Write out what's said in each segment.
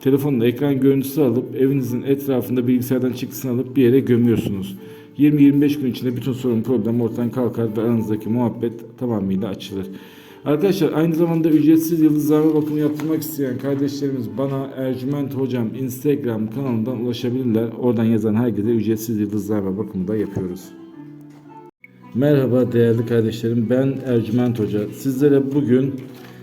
telefonla ekran görüntüsü alıp evinizin etrafında bilgisayardan çıktısını alıp bir yere gömüyorsunuz. 20-25 gün içinde bütün sorun problem ortadan kalkar ve aranızdaki muhabbet tamamıyla açılır. Arkadaşlar aynı zamanda ücretsiz yıldızlarma bakımı yaptırmak isteyen kardeşlerimiz bana Ercüment Hocam Instagram kanalından ulaşabilirler. Oradan yazan herkese ücretsiz yıldızlarma bakımı da yapıyoruz. Merhaba değerli kardeşlerim ben Ercüment Hoca. Sizlere bugün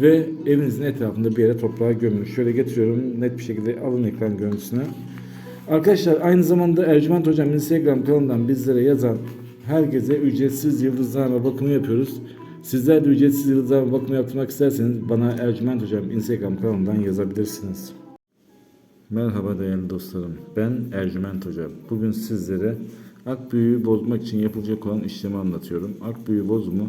ve evinizin etrafında bir yere toprağa gömün. Şöyle getiriyorum net bir şekilde alın ekran görüntüsünü. Arkadaşlar aynı zamanda Ercüment Hocam Instagram kanalından bizlere yazan herkese ücretsiz yıldızlarla bakımı yapıyoruz. Sizler de ücretsiz yıldızlarla bakımı yaptırmak isterseniz bana Ercüment Hocam Instagram kanalından yazabilirsiniz. Merhaba değerli dostlarım. Ben Ercüment Hocam. Bugün sizlere ak büyüğü bozmak için yapılacak olan işlemi anlatıyorum. Ak büyü bozumu